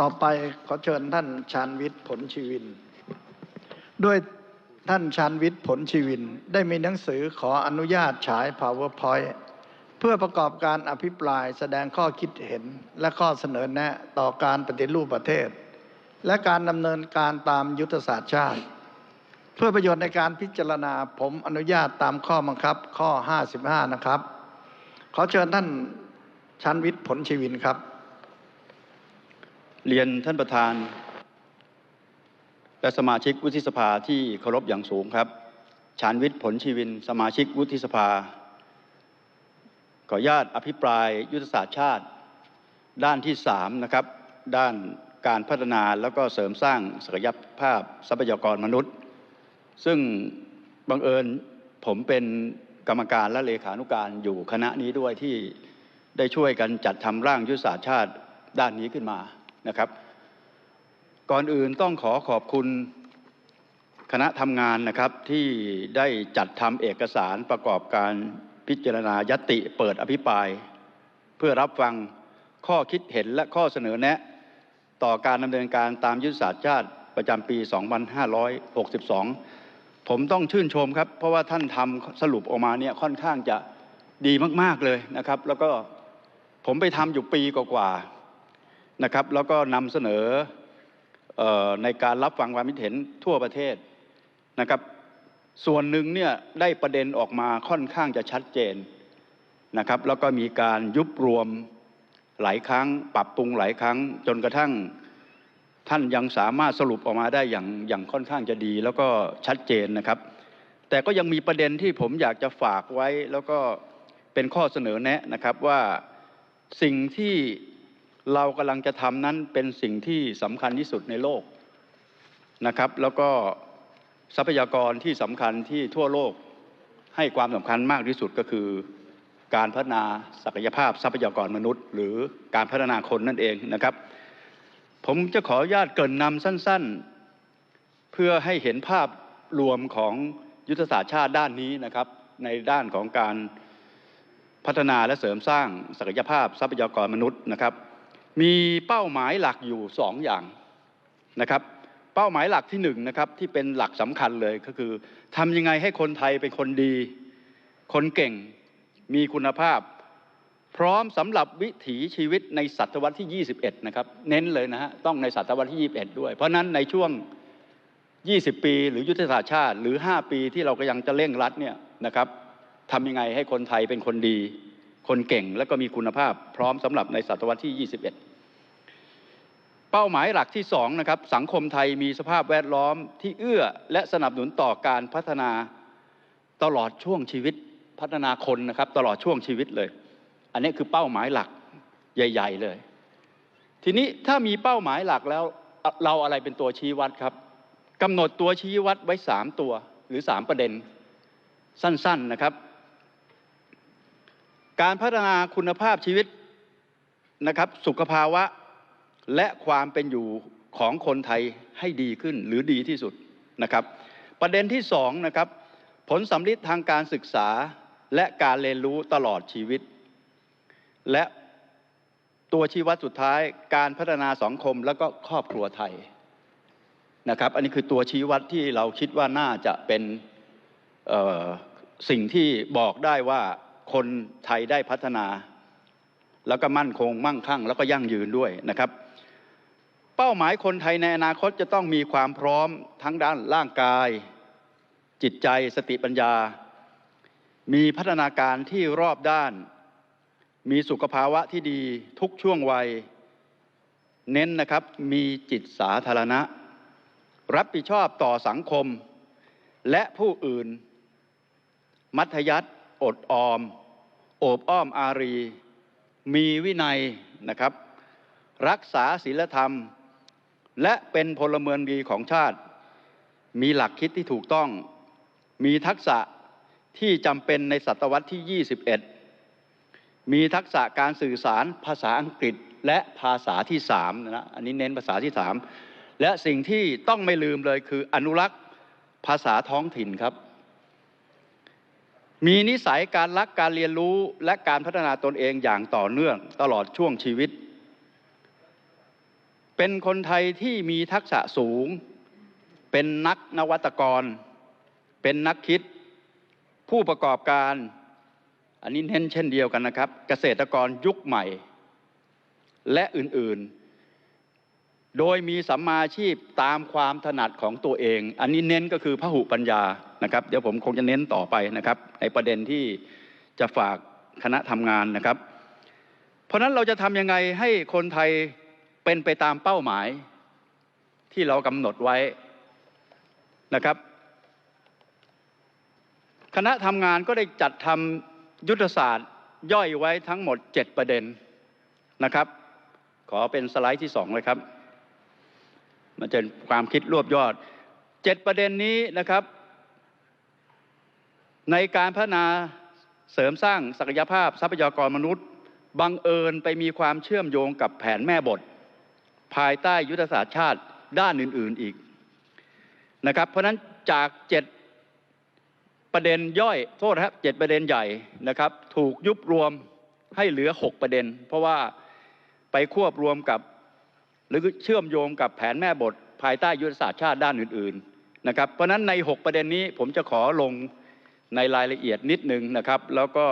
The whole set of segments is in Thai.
ต่อไปขอเชิญท่านชาญวิทย์ผลชีวิน ด้วยท่านชาญวิทย์ผลชีวิน ได้มีหนังสือขออนุญาตฉาย PowerPoint เพื่อประกอบการอภิปรายแสดงข้อคิดเห็นและข้อเสนอแนะต่อการปฏิรูปประเทศ และการดำเนินการตามยุทธศาสตร์ชาติ เพื่อประโยชน์ในการพิจารณาผมอนุญาตตามข้อบังคับข้อ 55 นะครับ ขอเชิญท่านชันวิทย์ผลชีวินครับ เรียนท่านประธาน และสมาชิกวุฒิสภาที่เคารพอย่างสูงครับชาญวิทย์ผลชีวิน สมาชิกวุฒิสภา ขออนุญาตอภิปรายยุทธศาสตร์ชาติ ด้านที่สามนะครับ ด้านการพัฒนาแล้วก็เสริมสร้างศักยภาพทรัพยากรมนุษย์ ซึ่งบังเอิญผมเป็นกรรมการและเลขานุการอยู่คณะนี้ด้วยที่ได้ช่วยกันจัดทำร่างยุทธศาสตร์ชาติด้านนี้ขึ้นมา นะครับ ก่อนอื่นต้องขอขอบคุณคณะทำงานนะครับที่ได้จัดทำเอกสารประกอบการพิจารณายติเปิดอภิปราย เพื่อรับฟังข้อคิดเห็นและข้อเสนอแนะ ต่อการดำเนินการตามยุทธศาสตร์ชาติประจำปี 2562 ผมต้องชื่นชมครับ เพราะว่าท่านทำสรุปออกมาเนี่ยค่อนข้างจะดีมาก ๆ เลยนะครับ แล้วก็ผมไปทำอยู่ปีกว่า นะครับแล้วก็นำเสนอเออในการรับฟังความคิดเห็นทั่วประเทศนะครับ ส่วนหนึ่งเนี่ยได้ประเด็นออกมาค่อนข้างจะชัดเจนนะครับ แล้วก็มีการยุบรวมหลายครั้ง ปรับปรุงหลายครั้ง จนกระทั่งท่านยังสามารถสรุปออกมาได้อย่างอย่างค่อนข้างจะดี แล้วก็ชัดเจนนะครับ แต่ก็ยังมีประเด็นที่ผมอยากจะฝากไว้ แล้วก็เป็นข้อเสนอแนะนะครับว่าสิ่งที่ เรากำลังจะทำนั้นเป็นสิ่งที่สำคัญที่สุดในโลกนะครับ แล้วก็ทรัพยากรที่สำคัญที่ทั่วโลกให้ความสำคัญมากที่สุดก็คือ การพัฒนาศักยภาพทรัพยากรมนุษย์ หรือการพัฒนาคนนั่นเองนะครับ ผมจะขออนุญาตเกินนำสั้น ๆ เพื่อให้เห็นภาพรวมของยุทธศาสตร์ชาติด้านนี้นะครับ ในด้านของการพัฒนาและเสริมสร้างศักยภาพทรัพยากรมนุษย์นะครับ มีเป้าหมายหลักอยู่สองอย่างนะครับ เป้าหมายหลักที่หนึ่งนะครับที่เป็นหลักสำคัญเลยก็คือทำยังไงให้คนไทยเป็นคนดี คนเก่ง มีคุณภาพ พร้อมสำหรับวิถีชีวิตในศตวรรษที่ 21 นะครับ เน้นเลยนะฮะต้องในศตวรรษที่ 21 ด้วย เพราะนั้นในช่วง 20 ปี หรือยุทธศาสตร์ชาติ หรือ 5 ปีที่เราก็ยังจะเร่งรัดเนี่ยนะครับทำยังไงให้คนไทยเป็นคนดี คนเก่งและก็มีคุณภาพพร้อมสำหรับในศตวรรษที่ 21 เป้าหมายหลักที่สองนะครับสังคมไทยมีสภาพแวดล้อมที่เอื้อและสนับสนุนต่อการพัฒนาตลอดช่วงชีวิตพัฒนาคนนะครับตลอดช่วงชีวิตเลย อันนี้คือเป้าหมายหลักใหญ่ ๆ เลย ทีนี้ถ้ามีเป้าหมายหลักแล้วเราอะไรเป็นตัวชี้วัดครับกำหนดตัวชี้วัดไว้สามตัวหรือสามประเด็นสั้น ๆนะครับ การพัฒนาคุณภาพชีวิตนะครับสุขภาวะและความเป็นอยู่ของคนไทยให้ดีขึ้นหรือดีที่สุดนะครับ ประเด็นที่สองนะครับผลสำลิดทางการศึกษาและการเรียนรู้ตลอดชีวิต และตัวชี้วัดสุดท้ายการพัฒนาสังคมแล้วก็ครอบครัวไทยนะครับ อันนี้คือตัวชี้วัดที่เราคิดว่าน่าจะเป็นสิ่งที่บอกได้ว่า คนไทยได้พัฒนา แล้วก็มั่นคงมั่งคั่ง แล้วก็ยั่งยืนด้วยนะครับ เป้าหมายคนไทยในอนาคตจะต้องมีความพร้อมทั้งด้านร่างกาย จิตใจสติปัญญา มีพัฒนาการที่รอบด้าน มีสุขภาวะที่ดีทุกช่วงวัย เน้นนะครับมีจิตสาธารณะ รับผิดชอบต่อสังคม และผู้อื่น มัธยัติ อดออม โอบอ้อมอารี มีวินัยนะครับ รักษาศีลธรรม และเป็นพลเมืองดีของชาติ มีหลักคิดที่ถูกต้อง มีทักษะที่จำเป็นในศตวรรษที่ 21 มีทักษะการสื่อสารภาษาอังกฤษและภาษาที่3นะ อันนี้เน้นภาษาที่3และสิ่งที่ต้องไม่ลืมเลยคืออนุรักษ์ภาษาท้องถิ่นครับ มีนิสัยการรักการเรียนรู้และการพัฒนาตนเองอย่างต่อเนื่องตลอดช่วงชีวิต เป็นคนไทยที่มีทักษะสูง เป็นนักนวัตกร เป็นนักคิด ผู้ประกอบการ อันนี้เน้นเช่นเดียวกันนะครับ เกษตรกรยุคใหม่ และอื่น ๆ โดยมีสัมมาชีพตามความถนัดของตัวเอง อันนี้เน้นก็คือพหุปัญญานะครับ เดี๋ยวผมคงจะเน้นต่อไปนะครับ ในประเด็นที่จะฝากคณะทำงานนะครับ เพราะฉะนั้นเราจะทำยังไงให้คนไทยเป็นไปตามเป้าหมายที่เรากำหนดไว้นะครับ คณะทำงานก็ได้จัดทำยุทธศาสตร์ย่อยไว้ทั้งหมด 7 ประเด็นนะครับ ขอเป็นสไลด์ที่สองเลยครับ มันจะเป็นความคิดรวบยอด7ประเด็นนี้นะครับ ในการพัฒนาเสริมสร้างศักยภาพทรัพยากรมนุษย์ บังเอิญไปมีความเชื่อมโยงกับแผนแม่บท ภายใต้ยุทธศาสตร์ชาติด้านอื่น ๆอีกนะครับเพราะนั้นจากเจ็ดประเด็นย่อยโทษนะครับเจ็ดประเด็นใหญ่นะครับ ถูกยุบรวมให้เหลือ 6 ประเด็น เพราะว่าไปควบรวมกับ หรือเชื่อมโยงกับแผนแม่บทภายใต้ยุทธศาสตร์ชาติด้านอื่นๆนะครับเพราะฉะนั้นใน 6 ประเด็นนี้ผมจะขอลงในรายละเอียดนิดนึงนะครับ แล้วก็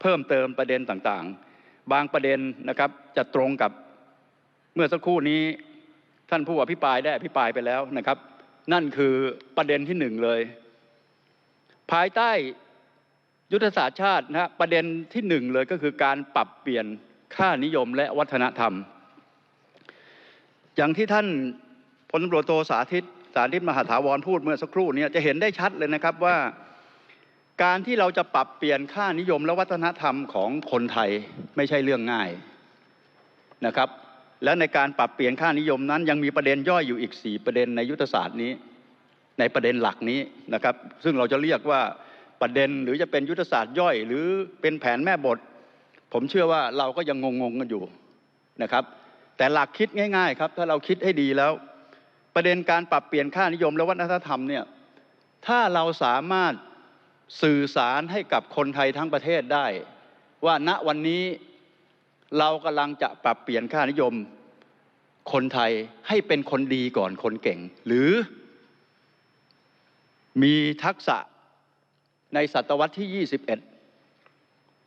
เพิ่มเติมประเด็นต่างๆ บางประเด็นนะครับจะตรงกับเมื่อสักครู่นี้ท่านผู้อภิปรายได้อภิปรายไปแล้วนะครับ นั่นคือประเด็นที่หนึ่งเลย ภายใต้ยุทธศาสตร์ชาตินะฮะประเด็นที่หนึ่งเลยก็คือการปรับเปลี่ยนค่านิยมและวัฒนธรรม อย่างที่ท่านพลตำรวจโทสาธิตสาธิตมหาถาวรพูดเมื่อสักครู่เนี้จะเห็นได้ชัดเลยนะครับว่า การที่เราจะปรับเปลี่ยนค่านิยมและวัฒนธรรมของคนไทยไม่ใช่เรื่องง่ายนะครับ และในการปรับเปลี่ยนค่านิยมนั้น ยังมีประเด็นย่อยอยู่อีก 4 ประเด็นในยุทธศาสตร์นี้ ในประเด็นหลักนี้นะครับ ซึ่งเราจะเรียกว่าประเด็นหรือจะเป็นยุทธศาสตร์ย่อย หรือเป็นแผนแม่บท ผมเชื่อว่าเราก็ยังงงๆกันอยู่นะครับ แต่หลักคิดง่าย ๆ ครับ ถ้าเราคิดให้ดีแล้ว ประเด็นการปรับเปลี่ยนค่านิยมและวัฒนธรรมเนี่ยถ้าเราสามารถสื่อสารให้กับคนไทยทั้งประเทศได้ ว่าณวันนี้เรากำลังจะปรับเปลี่ยนค่านิยม คนไทยให้เป็นคนดีก่อนคนเก่ง หรือ มีทักษะในศตวรรษที่ 21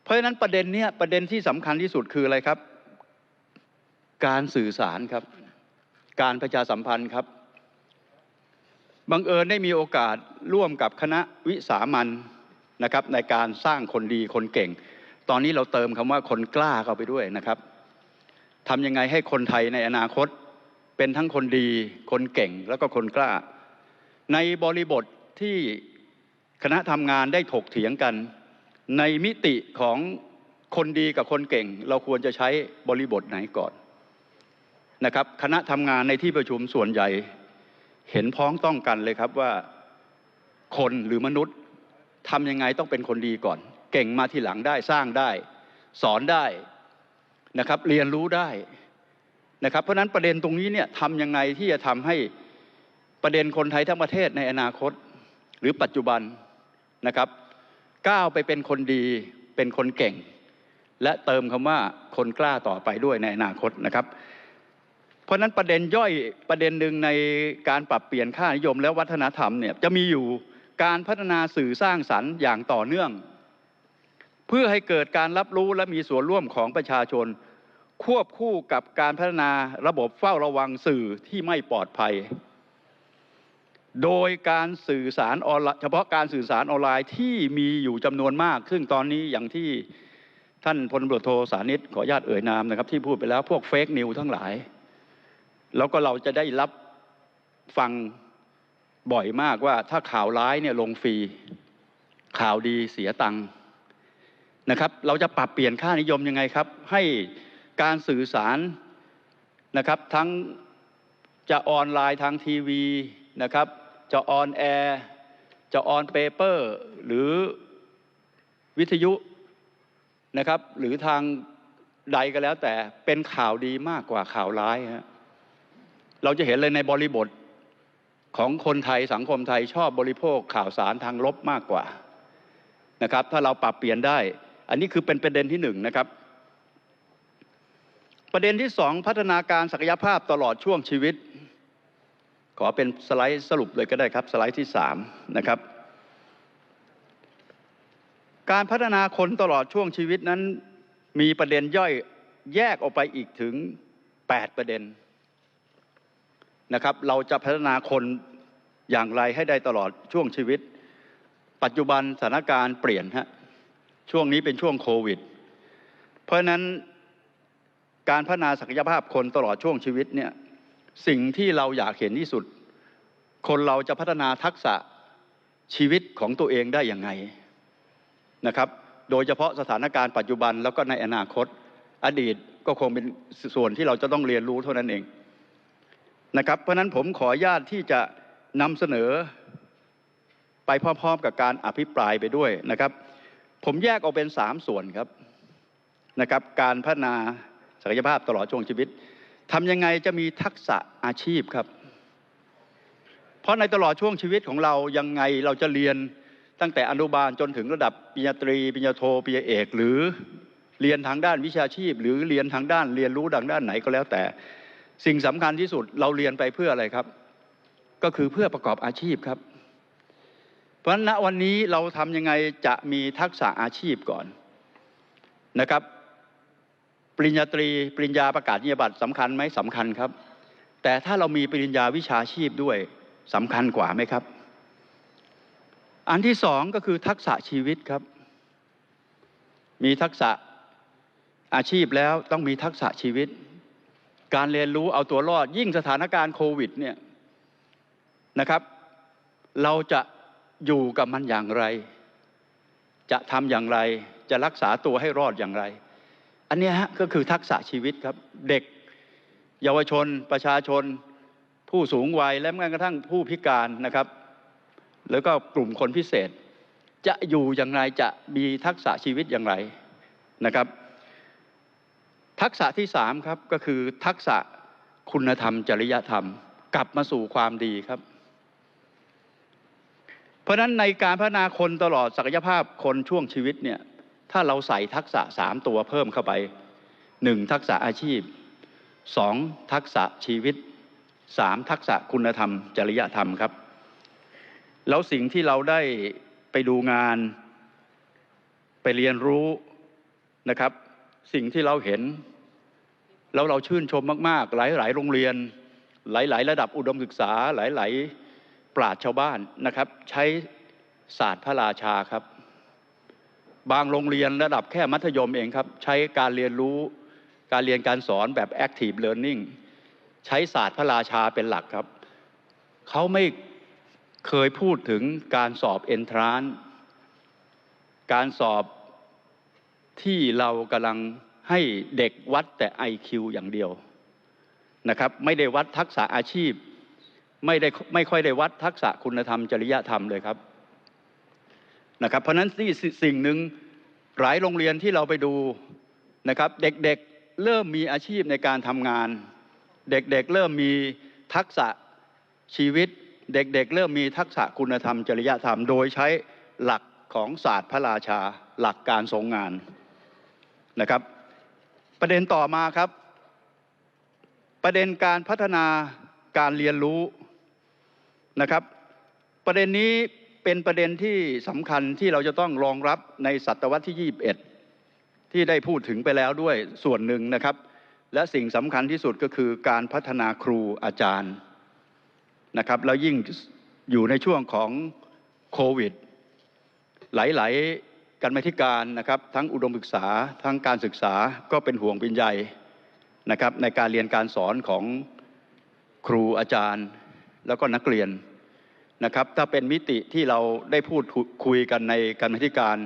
เพราะฉะนั้นประเด็นเนี้ยประเด็นที่สำคัญที่สุดคืออะไรครับ การสื่อสารครับ การประชาสัมพันธ์ครับ บังเอิญได้มีโอกาสร่วมกับคณะวิสามันนะครับ ในการสร้างคนดีคนเก่ง ตอนนี้เราเติมคำว่าคนกล้าเข้าไปด้วยนะครับทำยังไงให้คนไทยในอนาคต เป็นทั้งคนดี คนเก่งแล้วก็คนกล้า ในบริบทที่คณะทำงานได้ถกเถียงกัน ในมิติของคนดีกับคนเก่ง เราควรจะใช้บริบทไหนก่อน นะครับคณะทำงานในที่ประชุมส่วนใหญ่ เห็นพ้องต้องกันเลยครับว่าคนหรือมนุษย์ทำยังไงต้องเป็นคนดีก่อน เก่งมาทีหลังได้สร้างได้ สอนได้นะครับ เรียนรู้ได้นะครับ เพราะฉะนั้นประเด็นตรงนี้เนี่ยทำยังไงที่จะทำให้ประเด็นคนไทยทั้งประเทศในอนาคต หรือปัจจุบันนะครับ ก้าวไปเป็นคนดีเป็นคนเก่ง และเติมคำว่าคนกล้าต่อไปด้วยในอนาคตนะครับ เพราะฉะนั้นประเด็นย่อยประเด็นหนึ่งในการปรับเปลี่ยนค่านิยมและวัฒนธรรมเนี่ยจะมีอยู่การพัฒนาสื่อสร้างสรรค์อย่างต่อเนื่อง เพื่อให้เกิดการรับรู้และมีส่วนร่วมของประชาชน ควบคู่กับการพัฒนาระบบเฝ้าระวังสื่อที่ไม่ปลอดภัย โดยการสื่อสารออนไลน์เฉพาะการสื่อสารออนไลน์ที่มีอยู่จำนวนมาก ซึ่งตอนนี้อย่างที่ท่านพลตรวจโทสานิตขออนุญาตเอ่ยนามนะครับ ที่พูดไปแล้วพวกเฟกนิวทั้งหลาย แล้วก็เราจะได้รับฟังบ่อยมากว่าถ้าข่าวร้ายเนี่ยลงฟรีข่าวดีเสียตังค์นะครับ เราจะปรับเปลี่ยนค่านิยมยังไงครับ ให้การสื่อสารนะครับ ทั้งจะออนไลน์ทางทีวีนะครับ จะออนแอร์จะออนเปเปอร์หรือวิทยุนะครับ หรือทางใดก็แล้วแต่เป็นข่าวดีมากกว่าข่าวร้ายฮะ เราจะเห็นเลยในบริบทของคนไทยสังคมไทยชอบบริโภคข่าวสารทางลบมากกว่านะครับ ถ้าเราปรับเปลี่ยนได้ อันนี้คือเป็นประเด็นที่หนึ่งนะครับ ประเด็นที่สองพัฒนาการศักยภาพตลอดช่วงชีวิต ขอเป็นสไลด์สรุปเลยก็ได้ครับ สไลด์ที่สามนะครับ การพัฒนาคนตลอดช่วงชีวิตนั้น มีประเด็นย่อยแยกออกไปอีกถึง 8 ประเด็น นะครับเราจะพัฒนาคนอย่างไรให้ได้ตลอดช่วงชีวิต ปัจจุบันสถานการณ์เปลี่ยนฮะช่วงนี้เป็นช่วงโควิด เพราะฉะนั้นการพัฒนาศักยภาพคนตลอดช่วงชีวิตเนี่ยสิ่งที่เราอยากเห็นที่สุด คนเราจะพัฒนาทักษะชีวิตของตัวเองได้อย่างไงนะครับ โดยเฉพาะสถานการณ์ปัจจุบันแล้วก็ในอนาคตอดีตก็คงเป็นส่วนที่เราจะต้องเรียนรู้เท่านั้นเอง เพราะฉะนั้นผมขออนุญาตที่จะนำเสนอไปพร้อมๆกับการอภิปรายไปด้วยนะครับผมแยกออกเป็นสามส่วนครับนะครับ การพัฒนาศักยภาพตลอดช่วงชีวิตทำยังไงจะมีทักษะอาชีพครับ เพราะในตลอดช่วงชีวิตของเรายังไงเราจะเรียนตั้งแต่อนุบาลจนถึงระดับปริญญาตรีปริญญาโทปริญญาเอก หรือเรียนทางด้านวิชาชีพ หรือเรียนทางด้านเรียนรู้ดังด้านไหนก็แล้วแต่ สิ่งสำคัญที่สุดเราเรียนไปเพื่ออะไรครับ ก็คือเพื่อประกอบอาชีพครับ เพราะฉะนั้นณวันนี้เราทำยังไงจะมีทักษะอาชีพก่อนนะครับปริญญาตรีปริญญาประกาศนียบัตรสำคัญไหมสำคัญครับ แต่ถ้าเรามีปริญญาวิชาชีพด้วยสำคัญกว่าไหมครับ อันที่สองก็คือทักษะชีวิตครับ มีทักษะอาชีพแล้วต้องมีทักษะชีวิต การเรียนรู้เอาตัวรอด ยิ่งสถานการณ์โควิดเนี่ยนะครับ เราจะอยู่กับมันอย่างไร จะทำอย่างไร จะรักษาตัวให้รอดอย่างไร อันนี้ฮะก็คือทักษะชีวิตครับ เด็ก เยาวชน ประชาชน ผู้สูงวัย และแม้กระทั่งผู้พิการนะครับ แล้วก็กลุ่มคนพิเศษ จะอยู่อย่างไรจะมีทักษะชีวิตอย่างไรนะครับ ทักษะที่สามครับก็คือทักษะคุณธรรม จริยธรรม กลับมาสู่ความดีครับ เพราะฉะนั้นในการพัฒนาคนตลอดศักยภาพคนช่วงชีวิตเนี่ยถ้าเราใส่ทักษะสามตัวเพิ่มเข้าไปหนึ่งทักษะอาชีพสองทักษะชีวิตสามทักษะคุณธรรม จริยธรรมครับ แล้วสิ่งที่เราได้ไปดูงาน ไปเรียนรู้นะครับ สิ่งที่เราเห็น แล้วเราชื่นชมมาก ๆ หลาย ๆ โรงเรียน หลาย ๆ ระดับอุดมศึกษา หลาย ๆ ปราชญ์ชาวบ้านนะครับ ใช้ศาสตร์พระราชาครับ บางโรงเรียนระดับแค่มัธยมเองครับ ใช้การเรียนรู้การเรียนการสอนแบบ active learning ใช้ศาสตร์พระราชาเป็นหลักครับ เขาไม่เคยพูดถึงการสอบเอนทรานการสอบที่เรากำลัง ให้เด็กวัดแต่ IQ อย่างเดียวนะครับไม่ได้วัดทักษะอาชีพ ไม่ได้ไม่ค่อยได้วัดทักษะคุณธรรม จริยธรรมเลยครับนะครับเพราะนั้นนี่สิ่งหนึ่งหลายโรงเรียนที่เราไปดูนะครับเด็กๆเริ่มมีอาชีพในการทำงาน เด็กๆเเริ่มมีทักษะชีวิต เด็กๆเเริ่มมีทักษะคุณธรรม จริยธรรม โดยใช้หลักของศาสตร์พระราชา หลักการทรงงานนะครับ ประเด็นต่อมาครับ ประเด็นการพัฒนาการเรียนรู้นะครับ ประเด็นนี้เป็นประเด็นที่สำคัญที่เราจะต้องรองรับในศตวรรษที่ 21 ที่ได้พูดถึงไปแล้วด้วยส่วนหนึ่งนะครับ และสิ่งสำคัญที่สุดก็คือการพัฒนาครูอาจารย์นะครับแล้วยิ่งอยู่ในช่วงของโควิด หลาย ๆ การมาธิการนะครับทั้งอุดมศึกษาทั้งการศึกษาก็เป็นห่วงเป็นใยนะครับในการเรียนการสอนของครูอาจารย์แล้วก็นักเรียนนะครับถ้าเป็นมิติที่เราได้พูดคุยกันในการมาธิการ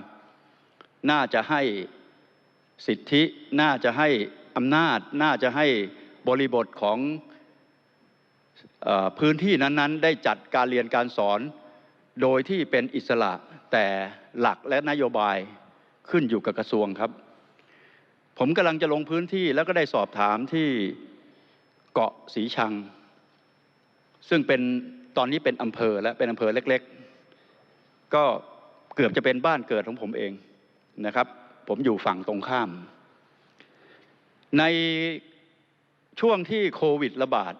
น่าจะให้สิทธิน่าจะให้อำนาจ น่าจะให้บริบทของอพื้นที่นั้นๆ ได้จัดการเรียนการสอนโดยที่เป็นอิสระ แต่หลักและนโยบายขึ้นอยู่กับกระทรวงครับ ผมกำลังจะลงพื้นที่แล้วก็ได้สอบถามที่เกาะสีชัง ซึ่งเป็นตอนนี้เป็นอำเภอและเป็นอำเภอเล็ก ๆ ก็เกือบจะเป็นบ้านเกิดของผมเองนะครับ ผมอยู่ฝั่งตรงข้าม ในช่วงที่โควิดระบาด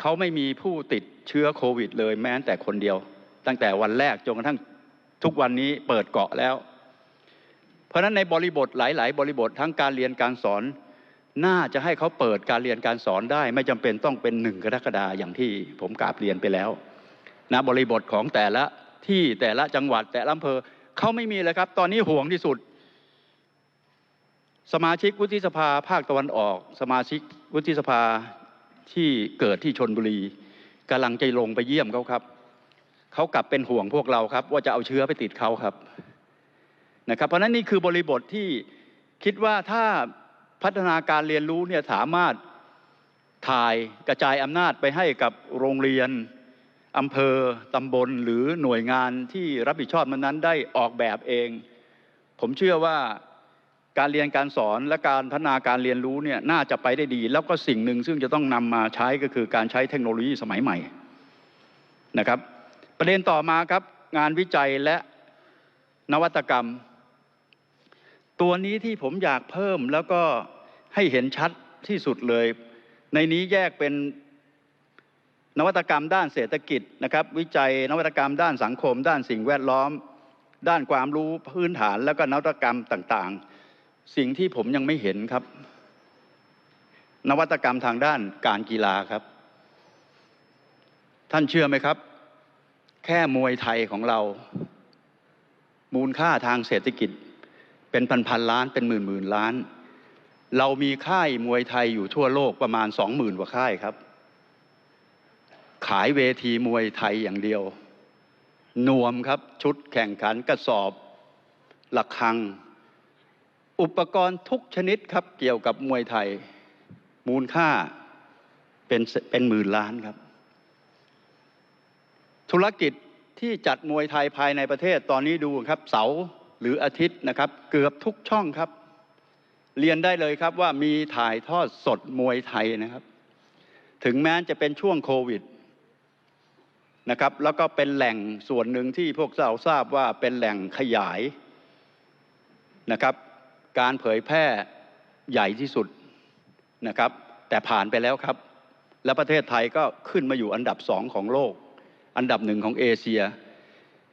เขาไม่มีผู้ติดเชื้อโควิดเลยแม้แต่คนเดียว ตั้งแต่วันแรกจนกระทั่ง ทุกวันนี้เปิดเกาะแล้ว เพราะฉะนั้นในบริบทหลาย ๆ บริบททั้งการเรียนการสอน น่าจะให้เขาเปิดการเรียนการสอนได้ ไม่จำเป็นต้องเป็นหนึ่งกรกฎาอย่างที่ผมกราบเรียนไปแล้วนะบริบทของแต่ละที่แต่ละจังหวัดแต่ละอำเภอเขาไม่มีเลยครับ ตอนนี้ห่วงที่สุด สมาชิกวุฒิสภาภาคตะวันออก สมาชิกวุฒิสภาที่เกิดที่ชนบุรีกำลังจะลงไปเยี่ยมเขาครับ เขากลับเป็นห่วงพวกเราครับ ว่าจะเอาเชื้อไปติดเขาครับนะครับ เพราะนั้นนี่คือบริบทที่คิดว่าถ้าพัฒนาการเรียนรู้เนี่ยสามารถถ่ายกระจายอำนาจไปให้กับโรงเรียนอำเภอตำบลหรือหน่วยงานที่รับผิดชอบมันนั้นได้ออกแบบเอง ผมเชื่อว่าการเรียนการสอนและการพัฒนาการเรียนรู้เนี่ยน่าจะไปได้ดี แล้วก็สิ่งหนึ่งซึ่งจะต้องนำมาใช้ก็คือการใช้เทคโนโลยีสมัยใหม่นะครับ ประเด็นต่อมาครับงานวิจัยและนวัตกรรม ตัวนี้ที่ผมอยากเพิ่มแล้วก็ให้เห็นชัดที่สุดเลย ในนี้แยกเป็นนวัตกรรมด้านเศรษฐกิจนะครับ วิจัยนวัตกรรมด้านสังคม ด้านสิ่งแวดล้อม ด้านความรู้พื้นฐานแล้วก็นวัตกรรมต่างๆ สิ่งที่ผมยังไม่เห็นครับ นวัตกรรมทางด้านการกีฬาครับ ท่านเชื่อไหมครับ แค่มวยไทยของเรามูลค่าทางเศรษฐกิจเป็นพันพันๆล้านเป็นหมื่นหมื่นล้าน เรามีค่ายมวยไทยอยู่ทั่วโลกประมาณสองหมื่นกว่าค่ายครับ ขายเวทีมวยไทยอย่างเดียว นวมครับชุดแข่งขันกระสอบ หลักคัง อุปกรณ์ทุกชนิดครับเกี่ยวกับมวยไทย มูลค่าเป็นเป็นหมื่นล้านครับ ธุรกิจที่จัดมวยไทยภายในประเทศตอนนี้ดูครับเสาร์หรืออาทิตย์นะครับ เกือบทุกช่องครับ เรียนได้เลยครับว่ามีถ่ายทอดสดมวยไทยนะครับ ถึงแม้จะเป็นช่วงโควิดนะครับแล้วก็เป็นแหล่งส่วนหนึ่งที่พวกเราทราบว่าเป็นแหล่งขยายนะครับ การเผยแพร่ใหญ่ที่สุดนะครับ แต่ผ่านไปแล้วครับ และประเทศไทยก็ขึ้นมาอยู่อันดับสองของโลก อันดับหนึ่งของเอเชีย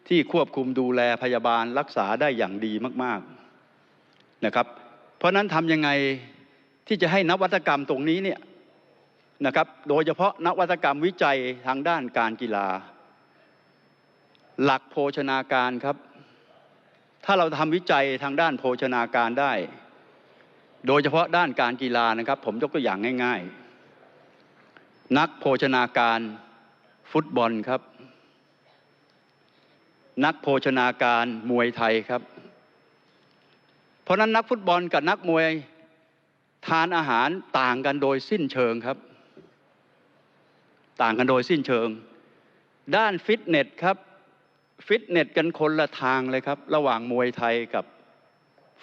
ที่ควบคุมดูแลพยาบาลรักษาได้อย่างดีมากๆนะครับ เพราะนั้นทำยังไงที่จะให้นวัตกรรมตรงนี้เนี่ยนะครับ โดยเฉพาะนวัตกรรมวิจัยทางด้านการกีฬา หลักโภชนาการครับ ถ้าเราทำวิจัยทางด้านโภชนาการได้ โดยเฉพาะด้านการกีฬานะครับ ผมยกตัวอย่างง่าย ๆ นักโภชนาการฟุตบอลครับ นักโภชนาการมวยไทยครับ เพราะนั้นนักฟุตบอลกับนักมวยทานอาหารต่างกันโดยสิ้นเชิงครับ ต่างกันโดยสิ้นเชิง ด้านฟิตเนสครับ ฟิตเนสกันคนละทางเลยครับ ระหว่างมวยไทยกับ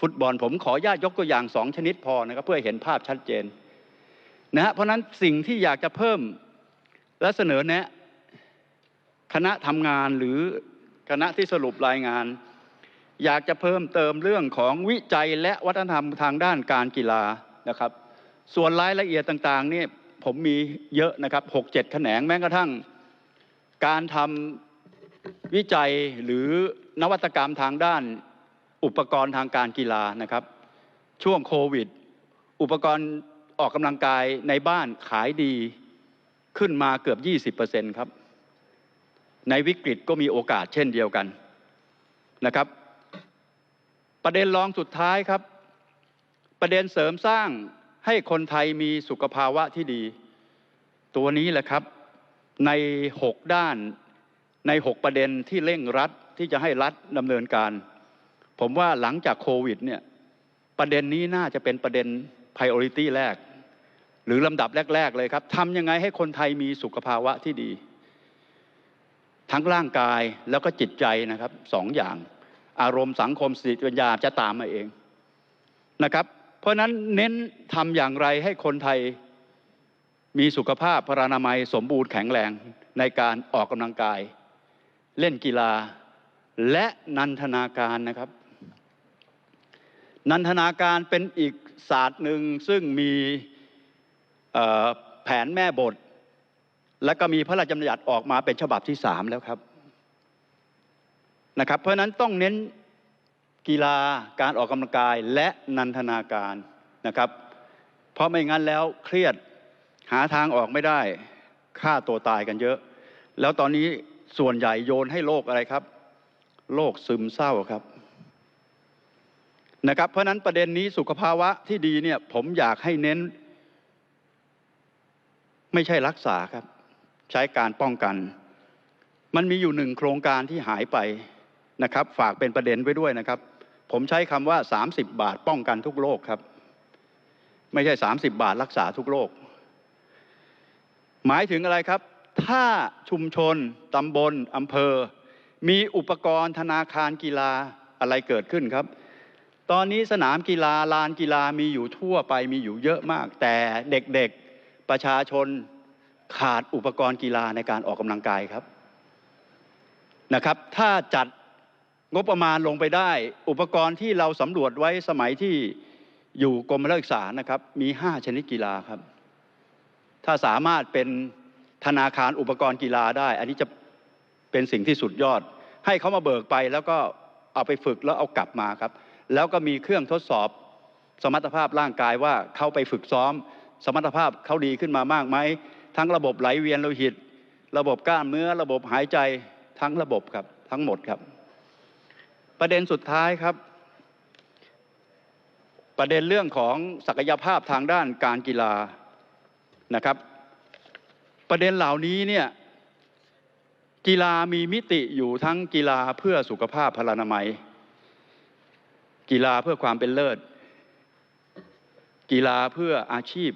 ฟุตบอลผมขออนุญาตยกตัวอย่างสองชนิดพอนะครับ เพื่อเห็นภาพชัดเจนนะฮะเพราะฉะนั้นสิ่งที่อยากจะเพิ่มและเสนอแนะ คณะทำงานหรือ คณะที่สรุปรายงาน อยากจะเพิ่มเติมเรื่องของวิจัยและวัฒนธรรมทางด้านการกีฬานะครับ ส่วนรายละเอียดต่างๆนี่ผมมีเยอะนะครับหกเจ็ดแขนงแม้กระทั่ง การทำวิจัยหรือนวัตกรรมทางด้านอุปกรณ์ทางการกีฬานะครับ ช่วงโควิด อุปกรณ์ออกกำลังกายในบ้านขายดีขึ้นมาเกือบ 20%ครับ ในวิกฤตก็มีโอกาสเช่นเดียวกันนะครับ ประเด็นรองสุดท้ายครับ ประเด็นเสริมสร้างให้คนไทยมีสุขภาวะที่ดี ตัวนี้แหละครับใน 6 ด้านใน 6 ประเด็นที่เร่งรัดที่จะให้รัฐดำเนินการ ผมว่าหลังจากโควิดเนี่ยประเด็นนี้น่าจะเป็นประเด็น priority แรก หรือลำดับแรก ๆ เลยครับทำยังไงให้คนไทยมีสุขภาวะที่ดี ทั้งร่างกายแล้วก็จิตใจนะครับสองอย่าง อารมณ์สังคมสติปัญญาจะตามมาเองนะครับ เพราะนั้นเน้นทำอย่างไรให้คนไทยมีสุขภาพพรานามัยสมบูรณ์แข็งแรงในการออกกำลังกาย เล่นกีฬาและนันทนาการนะครับ นันทนาการเป็นอีกศาสตร์หนึ่งซึ่งมีแผนแม่บท และก็มีพระราชบัญญัติออกมาเป็นฉบับที่สามแล้วครับนะครับ เพราะฉะนั้นต้องเน้นกีฬาการออกกำลังกายและนันทนาการนะครับ เพราะไม่งั้นแล้วเครียดหาทางออกไม่ได้ฆ่าตัวตายกันเยอะ แล้วตอนนี้ส่วนใหญ่โยนให้โรคอะไรครับโรคซึมเศร้าครับนะครับ เพราะนั้นประเด็นนี้สุขภาวะที่ดีเนี่ยผมอยากให้เน้น ไม่ใช่รักษาครับ ใช้การป้องกัน มันมีอยู่หนึ่งโครงการที่หายไปนะครับ ฝากเป็นประเด็นไว้ด้วยนะครับ ผมใช้คำว่า 30 บาทป้องกันทุกโรคครับ ไม่ใช่ 30 บาทรักษาทุกโรคหมายถึงอะไรครับ ถ้าชุมชนตำบลอำเภอ มีอุปกรณ์ธนาคารกีฬาอะไรเกิดขึ้นครับ ตอนนี้สนามกีฬาลานกีฬามีอยู่ทั่วไปมีอยู่เยอะมาก แต่เด็กๆประชาชน ขาดอุปกรณ์กีฬาในการออกกำลังกายครับนะครับ ถ้าจัดงบประมาณลงไปได้ อุปกรณ์ที่เราสำรวจไว้สมัยที่อยู่กรมนักศึกษานะครับ มี 5 ชนิดกีฬาครับ ถ้าสามารถเป็นธนาคารอุปกรณ์กีฬาได้ อันนี้จะเป็นสิ่งที่สุดยอด ให้เขามาเบิกไปแล้วก็เอาไปฝึกแล้วเอากลับมาครับ แล้วก็มีเครื่องทดสอบสมรรถภาพร่างกายว่าเขาไปฝึกซ้อม สมรรถภาพเขาดีขึ้นมามากไหม ทั้งระบบไหลเวียนโลหิต ระบบกล้ามเนื้อ ระบบหายใจทั้งระบบครับทั้งหมดครับ ประเด็นสุดท้ายครับ ประเด็นเรื่องของศักยภาพทางด้านการกีฬานะครับ ประเด็นเหล่านี้เนี่ยกีฬามีมิติอยู่ทั้งกีฬาเพื่อสุขภาพพลานามัย กีฬาเพื่อความเป็นเลิศ กีฬาเพื่ออาชีพ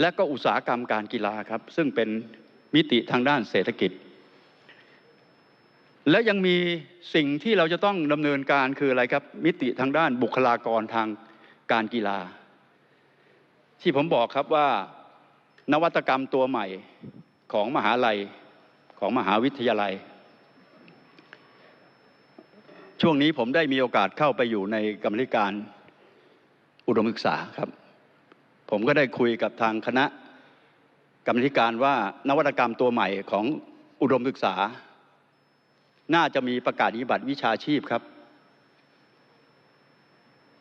และก็อุตสาหกรรมการกีฬาครับ ซึ่งเป็นมิติทางด้านเศรษฐกิจ และยังมีสิ่งที่เราจะต้องดำเนินการคืออะไรครับ มิติทางด้านบุคลากรทางการกีฬา ที่ผมบอกครับว่านวัตกรรมตัวใหม่ของมหาลัยของมหาวิทยาลัย ช่วงนี้ผมได้มีโอกาสเข้าไปอยู่ในกรรมธิการอุดมศึกษาครับ ผมก็ได้คุยกับทางคณะกรรมธิการว่านวัตกรรมตัวใหม่ของอุดมศึกษา น่าจะมีประกาศนิบัติวิชาชีพครับ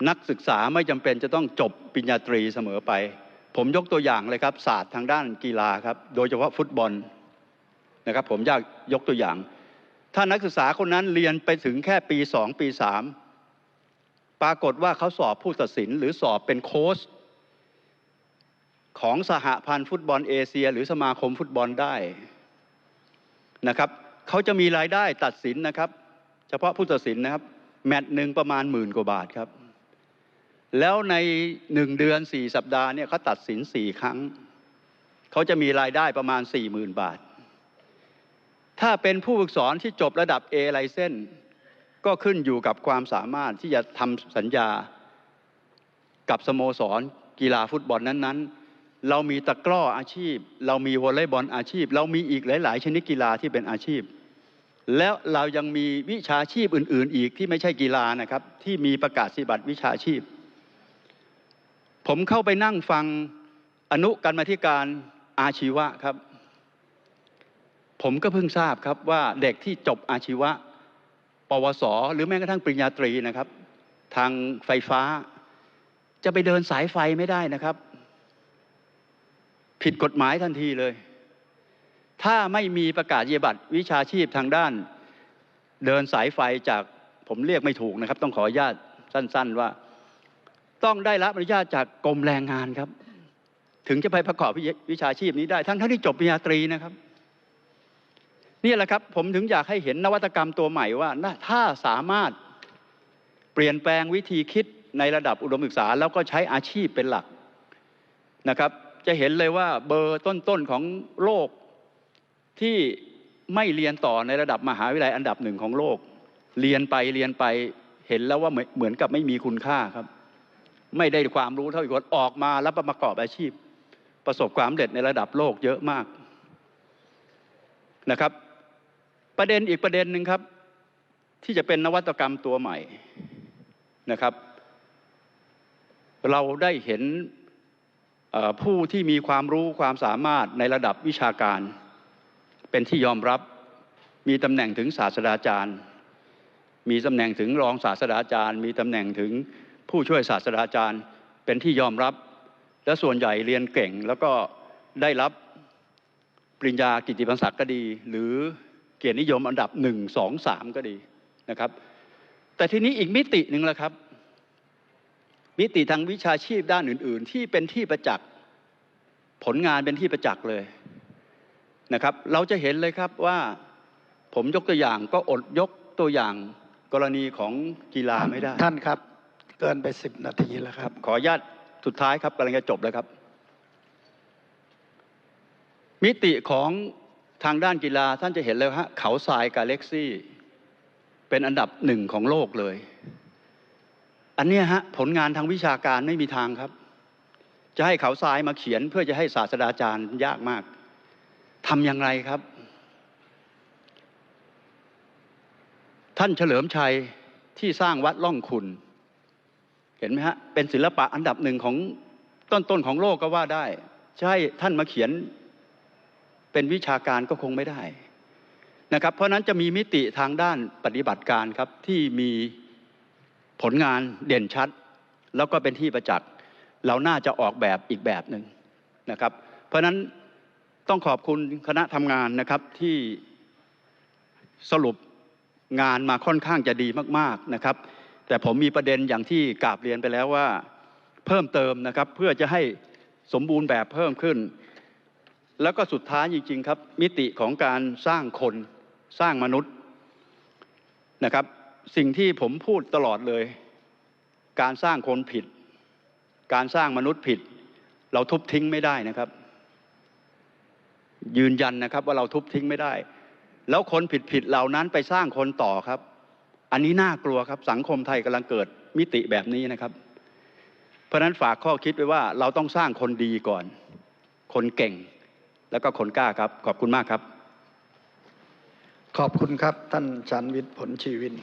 นักศึกษาไม่จำเป็นจะต้องจบปริญญาตรีเสมอไป ผมยกตัวอย่างเลยครับศาสตร์ทางด้านกีฬาครับ โดยเฉพาะฟุตบอลนะครับ ผมอยากยกตัวอย่าง ถ้านักศึกษาคนนั้นเรียนไปถึงแค่ปีสองปีสามปรากฏว่าเขาสอบผู้ตัดสินหรือสอบเป็นโค้ช ของสหพันธ์ฟุตบอลเอเชีย หรือสมาคมฟุตบอลได้นะครับเขาจะมีรายได้ตัดสินนะครับ เฉพาะผู้ตัดสินนะครับ แมตช์หนึ่งประมาณหมื่นกว่าบาทครับ แล้วในหนึ่งเดือนสี่สัปดาห์เนี่ยเขาตัดสินสี่ครั้งเขาจะมีรายได้ประมาณสี่หมื่นบาท ถ้าเป็นผู้ฝึกสอนที่จบระดับ A ไลเซนก็ขึ้นอยู่กับความสามารถที่จะทำสัญญากับสโมสรกีฬาฟุตบอลนั้น ๆ เรามีตะกร้ออาชีพ เรามีวอลเลย์บอลอาชีพ เรามีอีกหลาย ๆ ชนิดกีฬาที่เป็นอาชีพ แล้วเรายังมีวิชาชีพอื่น ๆ อีกที่ไม่ใช่กีฬานะครับ ที่มีประกาศสิบัตรวิชาชีพ ผมเข้าไปนั่งฟังอนุกรรมาธิการอาชีวะครับ ผมก็เพิ่งทราบครับว่าเด็กที่จบอาชีวะ ปวส หรือแม้กระทั่งปริญญาตรีนะครับ ทางไฟฟ้า จะไปเดินสายไฟไม่ได้นะครับ ผิดกฎหมายทันทีเลย ถ้าไม่มีประกาศเยบัตรวิชาชีพทางด้านเดินสายไฟจากผมเรียกไม่ถูกนะครับ ต้องขออนุญาตสั้น ๆว่า ต้องได้รับอนุญาตจากกรมแรงงานครับ ถึงจะไปประกอบวิชาชีพนี้ได้ ทั้งทั้งที่จบปริญญาตรีนะครับนี่แหละครับผมถึงอยากให้เห็นนวัตกรรมตัวใหม่ว่าถ้าสามารถเปลี่ยนแปลงวิธีคิดในระดับอุดมศึกษา แล้วก็ใช้อาชีพเป็นหลักนะครับ จะเห็นเลยว่าเบอร์ต้นๆของโลกที่ไม่เรียนต่อในระดับมหาวิทยาลัยอันดับหนึ่งของโลก เรียนไปเรียนไปเห็นแล้วว่าเหมือนกับไม่มีคุณค่าครับ ไม่ได้ความรู้เท่าอีกคนออกมาแล้วประกอบอาชีพ ประสบความสำเร็จในระดับโลกเยอะมากนะครับ ประเด็นอีกประเด็นหนึ่งครับ ที่จะเป็นนวัตกรรมตัวใหม่นะครับ เราได้เห็น ผู้ที่มีความรู้ความสามารถในระดับวิชาการ เป็นที่ยอมรับมีตำแหน่งถึงศาสตราจารย์ มีตำแหน่งถึงรองศาสตราจารย์ มีตำแหน่งถึงผู้ช่วยศาสตราจารย์ เป็นที่ยอมรับ และส่วนใหญ่เรียนเก่ง แล้วก็ได้รับปริญญากิตติมศักดิ์ก็ดี หรือเกียรตินิยมอันดับหนึ่งสองสามก็ดีนะครับ แต่ทีนี้อีกมิติหนึ่งละครับ มิติทางวิชาชีพด้านอื่น ๆ ที่เป็นที่ประจักษ์ผลงานเป็นที่ประจักษ์เลยนะครับ เราจะเห็นเลยครับว่าผมยกตัวอย่างก็อดยกตัวอย่างกรณีของกีฬาไม่ได้ ท่านครับ เกินไปสิบนาทีแล้วครับ ขออนุญาตสุดท้ายครับกำลังจะจบแล้วครับ มิติของทางด้านกีฬาท่านจะเห็นเลยฮะเขาทรายกาเล็กซี่ เป็นอันดับหนึ่งของโลกเลย อันนี้ฮะผลงานทางวิชาการไม่มีทางครับ จะให้เขาทรายมาเขียนเพื่อจะให้ศาสตราจารย์ยากมากทำอย่างไรครับ ท่านเฉลิมชัยที่สร้างวัดล่องคุณเห็นไหมฮะเป็นศิลปะอันดับหนึ่งของต้นๆของโลกก็ว่าได้จะให้ท่านมาเขียนเป็นวิชาการก็คงไม่ได้นะครับ เพราะนั้นจะมีมิติทางด้านปฏิบัติการครับที่มี ผลงานเด่นชัด แล้วก็เป็นที่ประจักษ์เราน่าจะออกแบบอีกแบบหนึ่งนะครับ เพราะนั้นต้องขอบคุณคณะทำงานนะครับที่สรุปงานมาค่อนข้างจะดีมากๆนะครับ แต่ผมมีประเด็นอย่างที่กราบเรียนไปแล้วว่า เพิ่มเติมนะครับเพื่อจะให้สมบูรณ์แบบเพิ่มขึ้น แล้วก็สุดท้ายจริง ๆ ครับ มิติของการสร้างคนสร้างมนุษย์นะครับ สิ่งที่ผมพูดตลอดเลย การสร้างคนผิด การสร้างมนุษย์ผิด เราทุบทิ้งไม่ได้นะครับ ยืนยันนะครับว่าเราทุบทิ้งไม่ได้ แล้วคนผิดๆเหล่านั้นไปสร้างคนต่อครับ อันนี้น่ากลัวครับ สังคมไทยกำลังเกิดมิติแบบนี้นะครับ เพราะนั้นฝากข้อคิดไว้ว่าเราต้องสร้างคนดีก่อน คนเก่ง แล้วก็คนกล้าครับ ขอบคุณมากครับขอบคุณครับ ท่านชันวิทย์ผลชีวิน